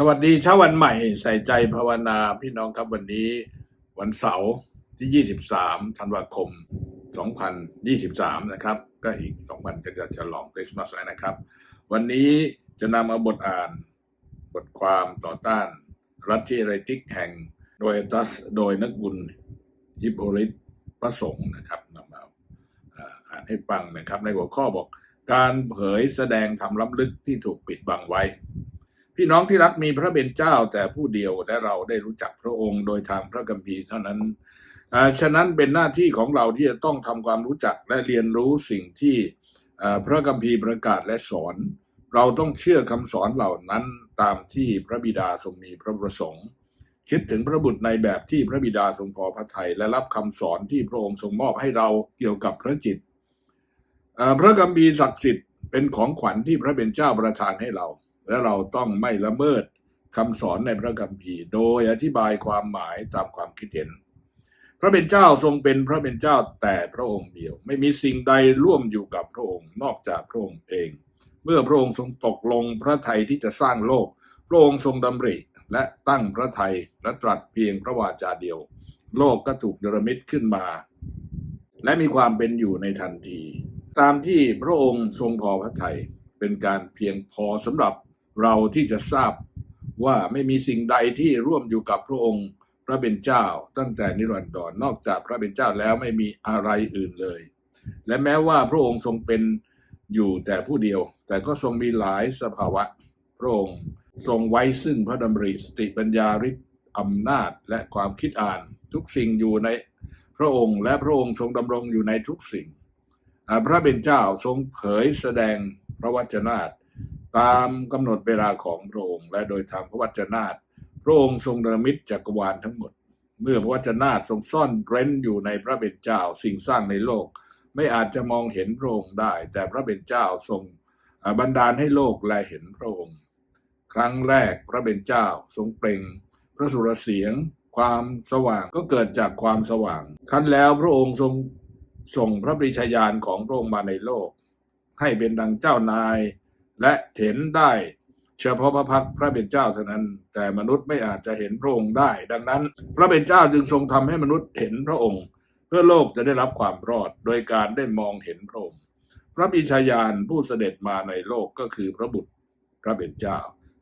สวัสดีเช้าวันใหม่ใส่ใจภาวนาพี่น้องครับวันนี้ วันเสาร์ที่ 23 ธันวาคม 2023 นะครับ ก็อีก 2 วันก็จะฉลองคริสต์มาสแล้วนะครับ วันนี้จะนำเอาบทอ่านบทความต่อต้าน รัฐที่ไรติกแห่งโดยตัสโดยนักบุญฮิปโปริตประสงค์นะครับนำมาอ่าอ่านให้ฟังนะครับ ในหัวข้อบอกการเผยแสดงธรรมล้ำลึกที่ถูกปิดบังไว้ พี่น้องที่รักมีพระเป็นเจ้าแต่ผู้เดียวและเราได้รู้จักพระองค์โดยทางพระคัมภีร์เท่านั้นฉะนั้นเป็นหน้าที่ของเราที่จะต้องทำความรู้จักและเรียนรู้สิ่งที่พระคัมภีร์ประกาศและสอน เราต้องเชื่อคำสอนเหล่านั้นตามที่พระบิดาทรงมีพระประสงค์ คิดถึงพระบุตรในแบบที่พระบิดาทรงพอพระทัยและรับคำสอนที่พระองค์ทรงมอบให้เราเกี่ยวกับพระจิตพระคัมภีร์ศักดิ์สิทธิ์เป็นของขวัญที่พระเป็นเจ้าประทานให้เรา และเราต้องไม่ละเมิดคำสอนในพระคัมภีร์ โดยอธิบายความหมายตามความคิดเห็น พระเป็นเจ้าทรงเป็นพระเป็นเจ้าแต่พระองค์เดียว ไม่มีสิ่งใดร่วมอยู่กับพระองค์นอกจากพระองค์เอง เมื่อพระองค์ทรงตกลงพระทัยที่จะสร้างโลก พระองค์ทรงดำริและตั้งพระทัยและตรัสเพียงพระวาจาเดียว โลกก็ถูกเนรมิตขึ้นมา และมีความเป็นอยู่ในทันที ตามที่พระองค์ทรงพอพระทัยเป็นการเพียงพอสำหรับ เราที่จะทราบว่าไม่มีสิ่งใดที่ร่วมอยู่กับพระองค์พระเป็นเจ้า ตั้งแต่นิรันดรนอกจากพระเป็นเจ้าแล้วไม่มีอะไรอื่นเลย และแม้ว่าพระองค์ทรงเป็นอยู่แต่ผู้เดียว แต่ก็ทรงมีหลายสภาวะ พระองค์ทรงไว้ซึ่งพระดำริสติปัญญาฤทธิ์อำนาจและความคิดอ่าน ทุกสิ่งอยู่ในพระองค์ และพระองค์ทรงดำรงอยู่ในทุกสิ่ง พระเป็นเจ้าทรงเผยแสดงพระวจนะ ตามกำหนดเวลาของพระองค์ และโดยทางพระวจนะพระองค์ทรงดรมิตจักรวาลทั้งหมด เมื่อพระวจนะทรงซ่อนเร้นอยู่ในพระเป็นเจ้าสิ่งสร้างในโลก ไม่อาจจะมองเห็นพระองค์ได้ แต่พระเป็นเจ้าทรงบันดาลให้โลกแลเห็นพระองค์ ครั้งแรกพระเป็นเจ้าทรงเปล่งพระสุรเสียง ความสว่างก็เกิดจากความสว่าง ครั้นแล้วพระองค์ทรงส่งพระปริชญาณของพระองค์มาในโลก ให้เป็นดังเจ้านาย และเห็นได้เฉพาะพระพักตร์พระเป็นเจ้าเท่านั้น แต่มนุษย์ไม่อาจจะเห็นพระองค์ได้ ดังนั้น พระเป็นเจ้าจึงทรงทำให้มนุษย์เห็นพระองค์ เพื่อโลกจะได้รับความรอด โดยการได้มองเห็นพระองค์พระปิชญาณผู้เสด็จมาในโลกก็คือพระบุตรพระเป็นเจ้า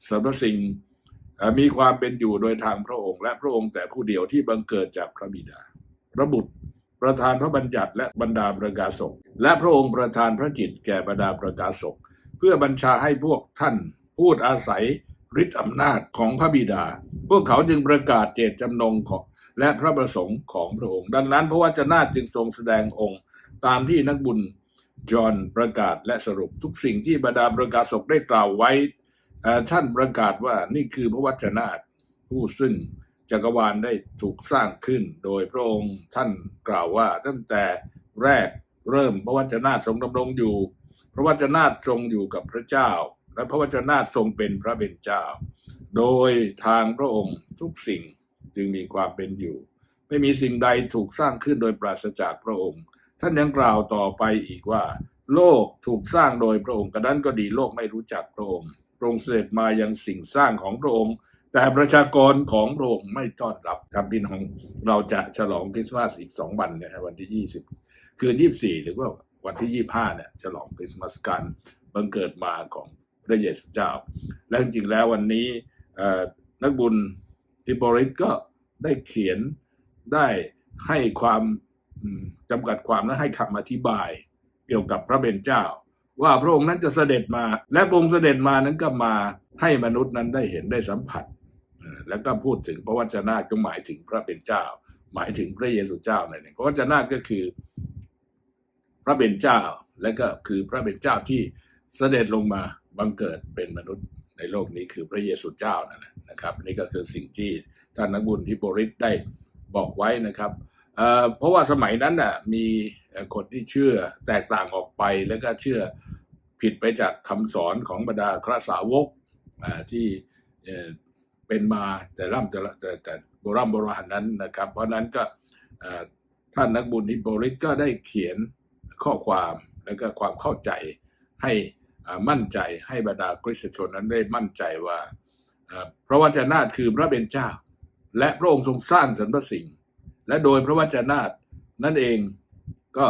สรรพสิ่งมีความเป็นอยู่โดยทางพระองค์ และพระองค์แต่ผู้เดียวที่บังเกิดจากพระบิดา พระบุตรประธานพระบัญญัติและบรรดาประกาศกและพระองค์ประทานพระจิตแก่บรรดาประกาศก พื่อบัญชาให้พวกท่านพูดอาศัยฤทธิอำนาจของพระบิดา พวกเขาจึงประกาศเจตจำนงของและพระประสงค์ของพระองค์ ดังนั้นพระวจนะจึงทรงแสดงองค์ตามที่นักบุญจอห์นประกาศและสรุปทุกสิ่งที่บรรดาประกาศกได้กล่าวไว้ ท่านประกาศว่านี่คือพระวจนะผู้ซึ่งจักรวาลได้ถูกสร้างขึ้น โดยพระองค์ท่านกล่าวว่าตั้งแต่แรกเริ่มพระวจนะทรงดำรงอยู่ พระวจนะทรงอยู่กับพระเจ้า และพระวจนะทรงเป็นพระเป็นเจ้า โดยทางพระองค์ทุกสิ่งจึงมีความเป็นอยู่ ไม่มีสิ่งใดถูกสร้างขึ้นโดยปราศจากพระองค์ ท่านยังกล่าวต่อไปอีกว่า โลกถูกสร้างโดยพระองค์กระนั้นก็ดีโลกไม่รู้จักพระองค์พระองค์เสด็จมายังสิ่งสร้างของพระองค์ แต่ประชากรของพระองค์ไม่ต้อนรับครับพี่น้องเราจะฉลองคริสต์มาสอีกสองวันเนี่ยครับวันที่ยี่สิบคืนยี่สิบสี่หรือว่า วันที่ยี่ห้าเนี่ยฉลองคริสต์มาสกันบังเกิดมาของพระเยซูเจ้า และจริงๆแล้ววันนี้นักบุญฮิปริตก็ได้เขียนได้ให้ความจำกัดความและให้คำอธิบายเกี่ยวกับพระเบญเจ้า ว่าพระองค์นั้นจะเสด็จมา และพระองค์เสด็จมานั้นก็มาให้มนุษย์นั้นได้เห็นได้สัมผัส แล้วก็พูดถึงพระวจนะก็หมายถึงพระเป็นเจ้า หมายถึงพระเยซูเจ้านั่นเองพระวจนะก็คือ พระเป็นเจ้า และก็คือพระเป็นเจ้าที่เสด็จลงมาบังเกิดเป็นมนุษย์ในโลกนี้คือพระเยซูเจ้านั่นแหละนะครับ นี่ก็คือสิ่งที่ท่านนักบุญที่โปริสได้บอกไว้นะครับเเพราะว่าสมัยนั้นน่ะมีคนที่เชื่อแตกต่างออกไปแล้วก็เชื่อผิดไปจากคำสอนของบรรดาคราสาวกที่เเป็นมาแต่ร่ำแต่แต่แต่โบราณโบราณนั้นนะครับ เพราะนั้นก็ท่านนักบุญฮิปโปริสก็ได้เขียน ข้อความแล้วก็ความเข้าใจให้มั่นใจให้บรรดาคริสตชนนั้นได้มั่นใจว่าพระวจนะคือพระเป็นเจ้า และพระองค์ทรงสร้างสรรพสิ่ง และโดยพระวจนะนั่นเองก็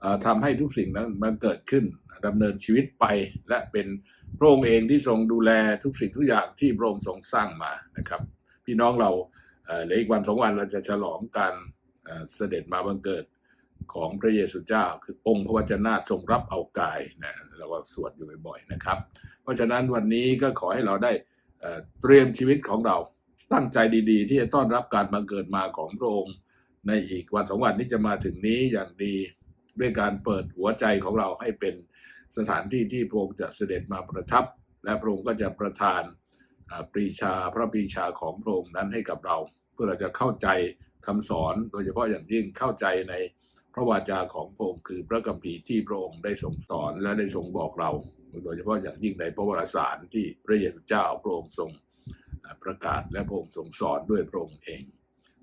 เอ่อทำให้ทุกสิ่งนั้นมันเกิดขึ้นดำเนินชีวิตไปและเป็นพระองค์เองที่ทรงดูแลทุกสิ่งทุกอย่างที่พระองค์ทรงสร้างมานะครับ พี่น้องเราเอ่อเหลืออีกวันสองวันเราจะฉลองการเสด็จมาบังเกิด ของพระเยซูเจ้า คือองค์พระวจนะทรงรับเอากายนะเราก็สวดอยู่บ่อยๆนะครับ เพราะฉะนั้นวันนี้ก็ขอให้เราได้เตรียมชีวิตของเราตั้งใจดีๆ ที่จะต้อนรับการบังเกิดมาของพระองค์ ในอีกวันสองวันที่จะมาถึงนี้อย่างดีด้วยการเปิดหัวใจของเราให้เป็นสถานที่ที่พระองค์จะเสด็จมาประทับ และพระองค์ก็จะประทานปรีชาพระปรีชาของพระองค์นั้นให้กับเรา เพื่อเราจะเข้าใจคำสอนโดยเฉพาะอย่างยิ่งเข้าใจใน ระวาจาของพระองค์คือพระกัมภีร์ที่พระองค์ได้ทรงสอนและได้ทรงบอกเรา โดยเฉพาะอย่างยิ่งในพระวรสารที่พระเยซูเจ้าพระองค์ทรงประกาศและพระองค์ทรงสอนด้วยพระองค์เอง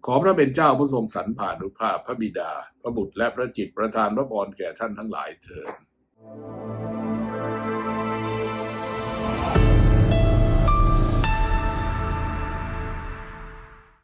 ขอพระเป็นเจ้าผู้ทรงสรรผ่านุภาพพระบิดา พระบุตรและพระจิตประทานพระพรแก่ท่านทั้งหลายเถิด